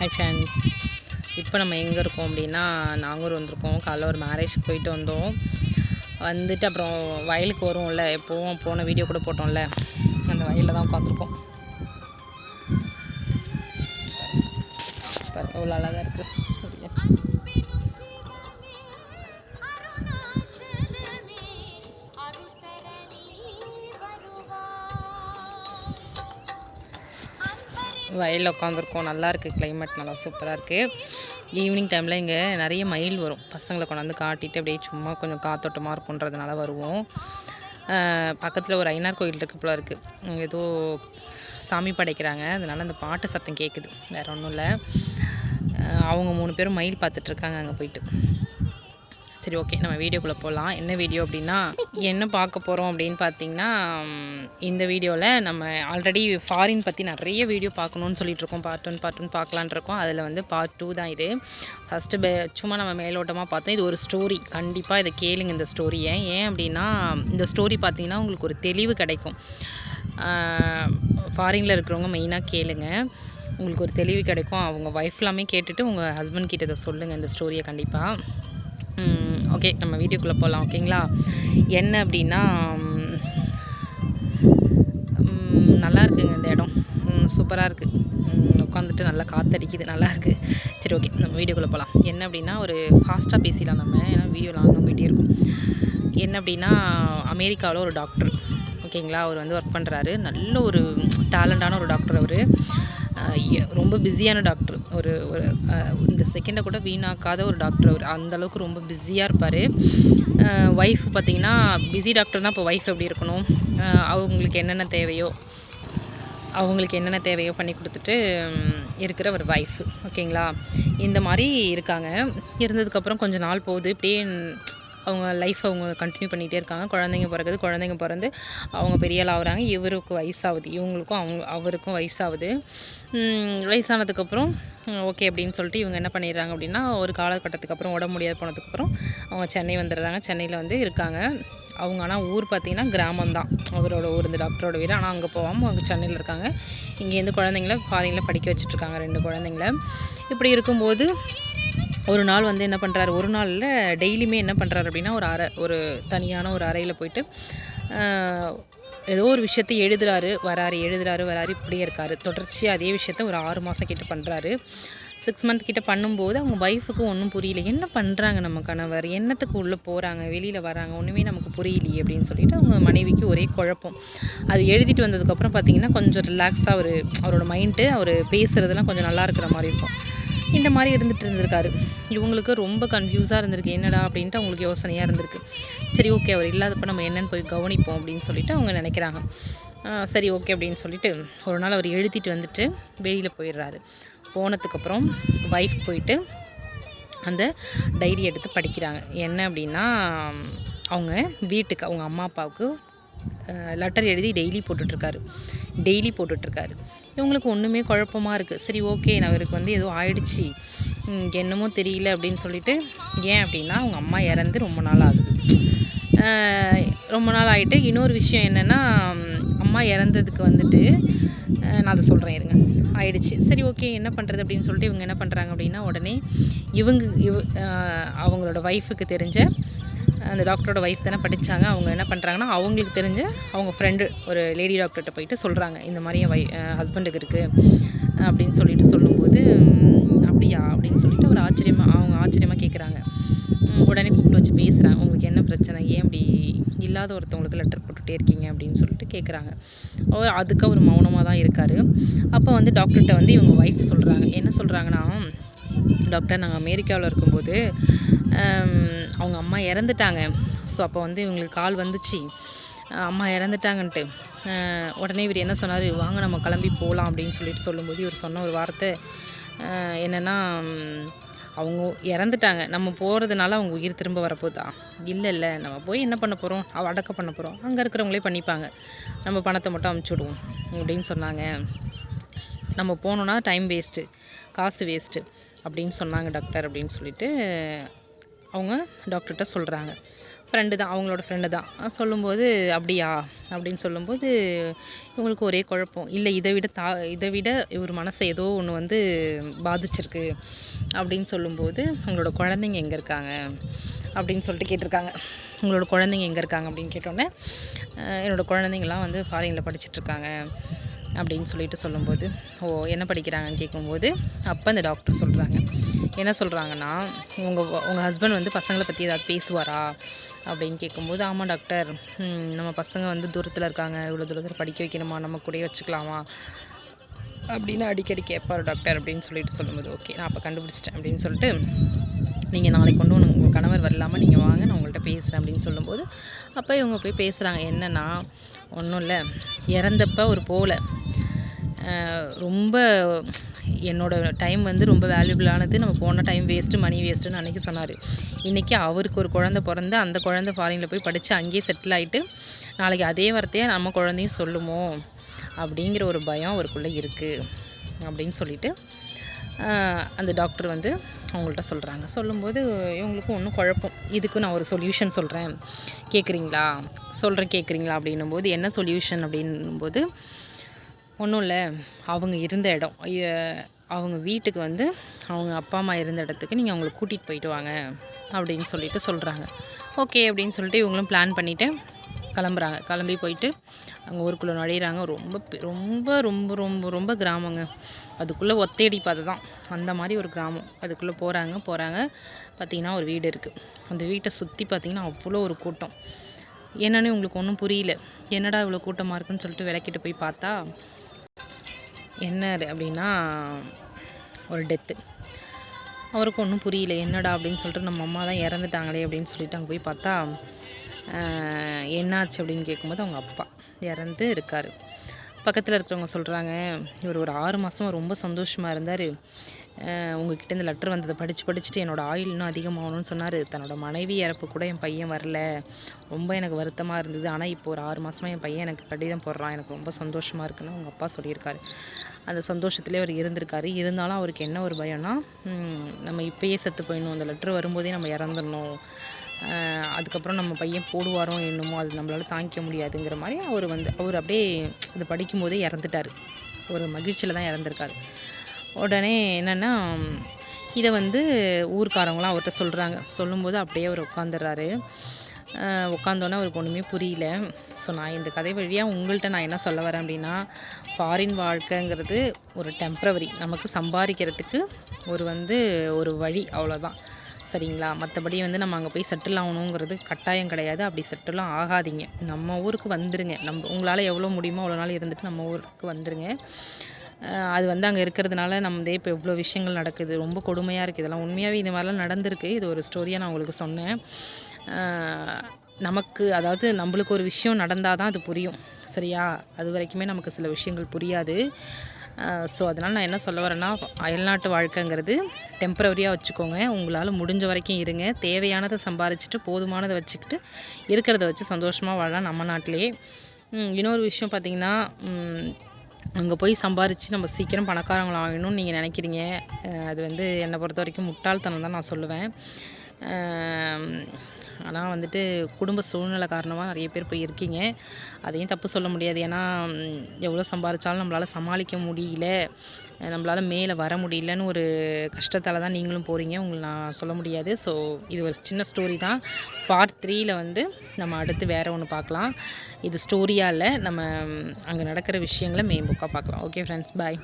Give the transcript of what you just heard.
Hi friends இப்போ நம்ம எங்கே இருக்கோம் அப்படின்னா நாங்கூர் வந்திருக்கோம். காலைல ஒரு மேரேஜ்க்கு போயிட்டு வந்தோம். வந்துட்டு அப்புறம் வயலுக்கு வருவோம்ல எப்போவும் போன வீடியோ கூட போட்டோம்ல. அந்த வயலில் தான் உட்காந்துருக்கோம் எவ்வளோ அழகாக இருக்குது வயலில் உட்காந்துருக்கோம். நல்லாயிருக்கு. கிளைமேட் நல்லா சூப்பராக இருக்குது ஈவினிங் டைமில் இங்கே நிறைய மயில் வரும். பசங்களை கொண்டாந்து காட்டிட்டு அப்படியே சும்மா கொஞ்சம் காத்தோட்டமாக இருக்குன்றதுனால வருவோம். பக்கத்தில் ஒரு ஐநார் கோயில் இருக்கு போல இருக்குது ஏதோ சாமி படைக்கிறாங்க. அதனால் அந்த பாட்டு சத்தம் கேட்குது வேறு ஒன்றும் இல்லை. அவங்க மூணு பேரும் மயில் பார்த்துட்ருக்காங்க அங்கே போயிட்டு. சரி ஓகே நம்ம வீடியோக்குள்ளே போகலாம் என்ன வீடியோ அப்படின்னா என்ன பார்க்க போகிறோம் அப்படின்னு பார்த்தீங்கன்னா இந்த வீடியோவில் நம்ம ஆல்ரெடி ஃபாரின் பற்றி நிறைய வீடியோ பார்க்கணுன்னு சொல்லிட்டு இருக்கோம். பார்ட் ஒன் பார்ட் ஒன் பார்க்கலான் இருக்கோம். அதில் வந்து பார்ட் டூ தான் இது. ஃபஸ்ட்டு பே சும்மா நம்ம மேலோட்டமாக பார்த்தோம் இது ஒரு ஸ்டோரி கண்டிப்பாக இதை கேளுங்க இந்த ஸ்டோரியை ஏன் அப்படின்னா இந்த ஸ்டோரி பார்த்தீங்கன்னா உங்களுக்கு ஒரு தெளிவு கிடைக்கும். ஃபாரினில் இருக்கிறவங்க மெயினாக கேளுங்க. உங்களுக்கு ஒரு தெளிவு கிடைக்கும். அவங்க ஒய்ஃப் எல்லாமே கேட்டுட்டு உங்கள் ஹஸ்பண்ட் கிட்ட இதை சொல்லுங்கள் இந்த ஸ்டோரியை கண்டிப்பாக ஓகே நம்ம வீடியோக்குள்ளே போகலாம் ஓகேங்களா என்ன அப்படின்னா நல்லா இருக்குங்க இந்த இடம். சூப்பராக இருக்குது உட்காந்துட்டு நல்லா காற்றடிக்குது நல்லா இருக்குது சரி ஓகே நம்ம வீடியோக்குள்ளே போகலாம் என்ன அப்படின்னா ஒரு ஃபாஸ்ட்டாக பேசிடலாம் நம்ம ஏன்னா வீடியோ லாங்காக போயிட்டே இருக்கும். என்ன அப்படின்னா அமெரிக்காவில் ஒரு டாக்டர் ஓகேங்களா அவர் வந்து ஒர்க் பண்ணுறாரு நல்ல ஒரு டேலண்டான ஒரு டாக்டர் அவர். ரொம்ப பிஸியான டாக்டர். ஒரு ஒரு இந்த செகண்டை கூட வீணாக்காத ஒரு டாக்டர் அவர். அந்தளவுக்கு ரொம்ப பிஸியாக இருப்பார். ஒய்ஃப் பார்த்தீங்கன்னா பிஸி டாக்டர்னால் இப்போ ஒய்ஃப் எப்படி இருக்கணும்? அவங்களுக்கு என்னென்ன தேவையோ அவங்களுக்கு என்னென்ன தேவையோ பண்ணி கொடுத்துட்டு இருக்கிற ஒரு ஒய்ஃப் ஓகேங்களா இந்த மாதிரி இருக்காங்க. இருந்ததுக்கப்புறம் கொஞ்ச நாள் போகுது. இப்படியே அவங்க லைஃப் அவங்க கண்டினியூ பண்ணிகிட்டே இருக்காங்க. குழந்தைங்க பிறகுது குழந்தைங்க பிறந்து அவங்க பெரிய ஆள் ஆகுறாங்க இவருக்கு வயசாகுது. இவங்களுக்கும் அவங்க அவருக்கும் வயசாகுது. வயசானதுக்கப்புறம் ஓகே அப்படின்னு சொல்லிட்டு இவங்க என்ன பண்ணிடுறாங்க அப்படின்னா ஒரு காலகட்டத்துக்கு அப்புறம் உடம்பு முடியாது போனதுக்கப்புறம் அவங்க சென்னை வந்துடுறாங்க. சென்னையில் வந்து இருக்காங்க. அவங்க ஆனால் ஊர் பார்த்தீங்கன்னா கிராமம் தான் அவரோட ஊர் இந்த டாக்டரோட வீடு. ஆனால் அங்கே போகாமல் அவங்க சென்னையில் இருக்காங்க. இங்கேருந்து குழந்தைங்கள ஃபாரினில் படிக்க வச்சுட்ருக்காங்க ரெண்டு குழந்தைங்கள. இப்படி இருக்கும்போது ஒரு நாள் வந்து என்ன பண்ணுறாரு ஒரு நாளில் டெய்லியுமே என்ன பண்ணுறாரு அப்படின்னா ஒரு அறை ஒரு தனியான ஒரு அறையில் போயிட்டு ஏதோ ஒரு விஷயத்தை எழுதுறாரு வராரு எழுதுறாரு வராரு இப்படியே இருக்காரு. தொடர்ச்சியாக அதே விஷயத்த ஒரு ஆறு மாதம் கிட்ட பண்ணுறாரு சிக்ஸ் மந்த் கிட்ட பண்ணும்போது அவங்க ஒய்ஃபுக்கு ஒன்றும் புரியல. என்ன பண்ணுறாங்க நம்ம கணவர்? என்னத்துக்கு உள்ளே போகிறாங்க வெளியில் வராங்க? ஒன்றுமே நமக்கு புரியலையே அப்படின்னு சொல்லிட்டு அவங்க மனைவிக்கு ஒரே குழப்பம். அது எழுதிட்டு வந்ததுக்கப்புறம் பார்த்தீங்கன்னா கொஞ்சம் ரிலாக்ஸாக அவர் அவரோட மைண்டு அவர் பேசுகிறதுலாம் கொஞ்சம் நல்லா இருக்கிற மாதிரி இருக்கும். இந்த மாதிரி இருந்துகிட்டு இருந்திருக்காரு. இவங்களுக்கு ரொம்ப கன்ஃபியூஸாக இருந்திருக்கு. என்னடா அப்படின்ட்டு அவங்களுக்கு யோசனையாக இருந்திருக்கு. சரி ஓகே அவர் இல்லாதப்ப நம்ம என்னென்னு போய் கவனிப்போம் அப்படின்னு சொல்லிட்டு அவங்க நினைக்கிறாங்க. சரி ஓகே அப்படின்னு சொல்லிட்டு ஒரு நாள் அவர் எழுதிட்டு வந்துட்டு வெளியில் போயிடுறாரு. போனதுக்கப்புறம் ஒய்ஃப் போயிட்டு அந்த டைரி எடுத்து படிக்கிறாங்க. என்ன அப்படின்னா அவங்க வீட்டுக்கு அவங்க அம்மா அப்பாவுக்கு லெட்டர் எழுதி டெய்லி போட்டுட்ருக்காரு டெய்லி போட்டுட்ருக்காரு இவங்களுக்கு ஒன்றுமே குழப்பமாக இருக்குது சரி ஓகே நான் இவருக்கு வந்து ஏதோ ஆயிடுச்சு. என்னமோ தெரியல அப்படின்னு சொல்லிட்டு ஏன் அப்படின்னா அவங்க அம்மா இறந்து ரொம்ப நாள் ஆகுது. ரொம்ப நாள் ஆகிட்டு இன்னொரு விஷயம் என்னென்னா அம்மா இறந்ததுக்கு வந்துட்டு நான் அதை சொல்கிறேன் இருங்க. ஆயிடுச்சு. சரி ஓகே என்ன பண்ணுறது அப்படின்னு சொல்லிட்டு இவங்க என்ன பண்ணுறாங்க அப்படின்னா உடனே இவங்க இவ அவங்களோட ஒய்ஃபுக்கு தெரிஞ்ச அந்த டாக்டரோட ஒய்ஃப் தானே படித்தாங்க அவங்க என்ன பண்ணுறாங்கன்னா அவங்களுக்கு தெரிஞ்ச அவங்க ஃப்ரெண்டு ஒரு லேடி டாக்டர்கிட்ட போயிட்டு சொல்கிறாங்க இந்த மாதிரி என் வை ஹஸ்பண்டுக்கு இருக்குது அப்படின்னு சொல்லிட்டு சொல்லும்போது அப்படியா? அப்படின்னு சொல்லிட்டு அவர் ஆச்சரியமாக அவங்க ஆச்சரியமாக கேட்குறாங்க உடனே கூப்பிட்டு வச்சு பேசுகிறாங்க உங்களுக்கு என்ன பிரச்சனை? ஏன் அப்படி இல்லாத ஒருத்தவங்களுக்கு லெட்டர் போட்டுகிட்டே இருக்கீங்க? அப்படின்னு சொல்லிட்டு கேட்குறாங்க அவர் அதுக்கு அவர் மௌனமாக தான் இருக்கார். அப்போ வந்து டாக்டர்கிட்ட வந்து இவங்க ஒய்ஃப் சொல்கிறாங்க என்ன சொல்கிறாங்கன்னா டாக்டர் நாங்கள் அமெரிக்காவில் இருக்கும்போது அவங்க அம்மா இறந்துட்டாங்க. ஸோ அப்போ வந்து இவங்களுக்கு கால் வந்துச்சு. அம்மா இறந்துட்டாங்கன்ட்டு. உடனே இவர் என்ன சொன்னார்? வாங்க நம்ம கிளம்பி போகலாம் அப்படின்னு சொல்லிட்டு சொல்லும்போது இவர் சொன்ன ஒரு வார்த்தை. என்னென்னா அவங்க இறந்துட்டாங்க. நம்ம போகிறதுனால அவங்க உயிர் திரும்ப வரப்போதா? இல்லை இல்லை. நம்ம போய் என்ன பண்ண போகிறோம் அவ அடக்க பண்ண போகிறோம் அங்கே இருக்கிறவங்களே பண்ணிப்பாங்க. நம்ம பணத்தை மட்டும் அமுச்சு விடுவோம் அப்படின்னு சொன்னாங்க. நம்ம போனோன்னா டைம் வேஸ்ட்டு காசு வேஸ்ட்டு அப்படின்னு சொன்னாங்க டாக்டர் அப்படின்னு சொல்லிட்டு அவங்க டாக்டர்கிட்ட சொல்கிறாங்க ஃப்ரெண்டு தான் அவங்களோட ஃப்ரெண்டு தான். சொல்லும்போது அப்படியா? அப்படின்னு சொல்லும்போது இவங்களுக்கு ஒரே குழப்பம். இல்லை இதை விட தா இதை விட இவர் மனசை ஏதோ ஒன்று வந்து பாதிச்சிருக்கு. அப்படின்னு சொல்லும்போது உங்களோட குழந்தைங்க எங்கே இருக்காங்க? அப்படின்னு சொல்லிட்டு கேட்டிருக்காங்க. உங்களோட குழந்தைங்க எங்கே இருக்காங்க? அப்படின்னு கேட்டோன்னே என்னோடய என்னோட குழந்தைங்களாம் வந்து ஃபாரினில் படிச்சுட்ருக்காங்க அப்படின்னு சொல்லிட்டு சொல்லும்போது ஓ என்ன படிக்கிறாங்கன்னு கேட்கும்போது அப்போ அந்த டாக்டர் சொல்கிறாங்க என்ன சொல்கிறாங்கன்னா உங்கள் உங்கள் ஹஸ்பண்ட் வந்து பசங்களை பற்றி ஏதாவது பேசுவாரா? அப்படின்னு கேட்கும்போது ஆமாம் டாக்டர் நம்ம பசங்க வந்து தூரத்தில் இருக்காங்க. இவ்வளோ தூரத்தில் படிக்க வைக்கணுமா? நம்ம கூட வச்சுக்கலாமா? அப்படின்னு அடிக்கடி கேட்பார் டாக்டர் அப்படின்னு சொல்லிட்டு சொல்லும்போது ஓகே நான் அப்போ கண்டுபிடிச்சிட்டேன். அப்படின்னு சொல்லிட்டு நீங்கள் நாளைக்கு கொண்டு வந்து உங்கள் கணவர் வரலாமல் நீங்கள் வாங்க நான் உங்கள்கிட்ட பேசுகிறேன் அப்படின்னு சொல்லும்போது அப்போ இவங்க போய் பேசுகிறாங்க என்னன்னா ஒன்றும் இல்லை இறந்தப்ப ஒரு போல. ரொம்ப என்னோடய டைம் வந்து ரொம்ப வேல்யூபிளானது நம்ம போன டைம் வேஸ்ட்டு மணி வேஸ்ட்டுன்னு அன்றைக்கி சொன்னார். இன்றைக்கி அவருக்கு ஒரு குழந்தை பிறந்து அந்த குழந்தை ஃபாரினில் போய் படித்து அங்கேயே செட்டில் ஆகிட்டு நாளைக்கு அதே வார்த்தையை நம்ம குழந்தையும் சொல்லுமோ? அப்படிங்கிற ஒரு பயம் அவருக்குள்ளே இருக்குது அப்படின்னு சொல்லிட்டு அந்த டாக்டர் வந்து அவங்கள்ட்ட சொல்கிறாங்க சொல்லும்போது இவங்களுக்கும் ஒன்றும் குழப்பம். இதுக்கு நான் ஒரு சொல்யூஷன் சொல்கிறேன் கேட்குறீங்களா சொல்கிறேன் கேட்குறீங்களா அப்படின்னும் போது என்ன சொல்யூஷன் அப்படின்னும்போது ஒன்றும் இல்லை. அவங்க இருந்த இடம். அவங்க வீட்டுக்கு வந்து அவங்க அப்பா அம்மா இருந்த இடத்துக்கு நீங்கள் அவங்கள கூட்டிகிட்டு போயிட்டு வாங்க அப்படின்னு சொல்லிட்டு சொல்கிறாங்க ஓகே அப்படின்னு சொல்லிட்டு இவங்களும் பிளான் பண்ணிவிட்டு கிளம்புறாங்க. கிளம்பி போயிட்டு அங்கே ஊருக்குள்ளே நுழையிறாங்க. ரொம்ப ரொம்ப ரொம்ப ரொம்ப ரொம்ப கிராமங்க. அதுக்குள்ளே ஒத்தையடி பாதை தான். அந்த மாதிரி ஒரு கிராமம். அதுக்குள்ளே போகிறாங்க போகிறாங்க பார்த்தீங்கன்னா ஒரு வீடு இருக்குது அந்த வீட்டை சுற்றி பார்த்திங்கன்னா அவ்வளோ ஒரு கூட்டம். என்னன்னு உங்களுக்கு ஒன்றும் புரியல. என்னடா இவ்வளோ கூட்டமாக இருக்குன்னு சொல்லிட்டு விளக்கிட்டு போய் பார்த்தா என்ன அப்படின்னா ஒரு டெத்து. அவருக்கு ஒன்றும் புரியல. என்னடா அப்படின்னு சொல்லிட்டு நம்ம அம்மா தான் இறந்துட்டாங்களே அப்படின்னு சொல்லிட்டு அங்கே போய் பார்த்தா என்னாச்சு அப்படின்னு கேட்கும்போது அவங்க அப்பா இறந்து இருக்கார். பக்கத்தில் இருக்கிறவங்க சொல்கிறாங்க இவர் ஒரு ஆறு மாதமாக ரொம்ப சந்தோஷமாக இருந்தார். உங்ககிட்ட இந்த லெட்டர் வந்ததை படித்து படிச்சுட்டு என்னோட ஆயில் இன்னும் அதிகமாகணும்னு சொன்னார். தன்னோட மனைவி இறப்பு கூட என் பையன் வரல. ரொம்ப எனக்கு வருத்தமாக இருந்தது. ஆனால் இப்போ ஒரு ஆறு மாதமாக என் பையன் எனக்கு கடிதம் போடுறான். எனக்கு ரொம்ப சந்தோஷமாக இருக்குன்னு அவங்க அப்பா சொல்லியிருக்காரு. அந்த சந்தோஷத்துலேயே அவர் இருந்திருக்காரு. இருந்தாலும் அவருக்கு என்ன ஒரு பயம்னா நம்ம இப்பயே செத்து போயிடணும். அந்த லெட்ரு வரும்போதே நம்ம இறந்துடணும். அதுக்கப்புறம் நம்ம பையன் போடுவாரோ என்னமோ அது நம்மளால் தாங்கிக்க முடியாதுங்கிற மாதிரி அவர் வந்து அவர் அப்படியே இது படிக்கும்போதே இறந்துட்டார். ஒரு மகிழ்ச்சியில் தான் இறந்துருக்காரு. உடனே என்னென்னா இதை வந்து ஊர்க்காரங்களாம் அவர்கிட்ட சொல்கிறாங்க சொல்லும்போது அப்படியே அவர் உட்காந்துடுறாரு உட்காந்தோன்னே அவருக்கு ஒன்றுமே புரியல. ஸோ நான் இந்த கதை வழியாக உங்கள்கிட்ட நான் என்ன சொல்ல வரேன் அப்படின்னா ஃபாரின் வாழ்க்கைங்கிறது ஒரு டெம்ப்ரவரி நமக்கு சம்பாதிக்கிறதுக்கு ஒரு வந்து ஒரு வழி அவ்வளோதான் சரிங்களா? மற்றபடி வந்து நம்ம அங்கே போய் செட்டில் ஆகணுங்கிறது கட்டாயம் கிடையாது. அப்படி செட்டிலும் ஆகாதீங்க. நம்ம ஊருக்கு வந்துடுங்க நம்ம உங்களால் எவ்வளோ முடியுமோ அவ்வளோ நாள் இருந்துட்டு நம்ம ஊருக்கு வந்துடுங்க அது வந்து அங்கே இருக்கிறதுனால நம்மதே இப்போ எவ்வளோ விஷயங்கள் நடக்குது. ரொம்ப கொடுமையாக இருக்குது இதெல்லாம் உண்மையாகவே இது மாதிரிலாம் நடந்திருக்கு. இது ஒரு ஸ்டோரியாக நான் உங்களுக்கு சொன்னேன். நமக்கு அதாவது நம்மளுக்கு ஒரு விஷயம் நடந்தால் தான் அது புரியும். சரியா? அது வரைக்குமே நமக்கு சில விஷயங்கள் புரியாது. ஸோ அதனால் நான் என்ன சொல்ல வரேன்னா அயல்நாட்டு வாழ்க்கைங்கிறது டெம்பரவரியாக வச்சுக்கோங்க. உங்களால் முடிஞ்ச வரைக்கும் இருங்க. தேவையானதை சம்பாரிச்சிட்டு போதுமானதை வச்சுக்கிட்டு இருக்கிறத வச்சு சந்தோஷமாக வாழலாம் நம்ம நாட்டிலேயே. இன்னொரு விஷயம் பார்த்திங்கன்னா அங்கே போய் சம்பாரித்து நம்ம சீக்கிரம் பணக்காரங்களாக ஆகணும்னு நீங்கள் நினைக்கிறீங்க. அது வந்து என்னை பொறுத்த வரைக்கும் முட்டாள்தனம் தான் நான் சொல்லுவேன். ஆனால் வந்துட்டு குடும்ப சூழ்நிலை காரணமாக நிறைய பேர் போய் இருக்கீங்க. அதையும் தப்பு சொல்ல முடியாது. ஏன்னா எவ்வளோ சம்பாதிச்சாலும் நம்மளால் சமாளிக்க முடியல. நம்மளால் மேலே வர முடியலன்னு ஒரு கஷ்டத்தால் தான் நீங்களும் போகிறீங்க உங்களை நான் சொல்ல முடியாது. ஸோ இது ஒரு சின்ன ஸ்டோரி தான். பார்ட் த்ரீயில் வந்து நம்ம அடுத்து வேறு ஒன்று பார்க்கலாம். இது ஸ்டோரியாக இல்லை நம்ம அங்கே நடக்கிற விஷயங்களை மெயின் புக்காக பார்க்கலாம். Okay friends bye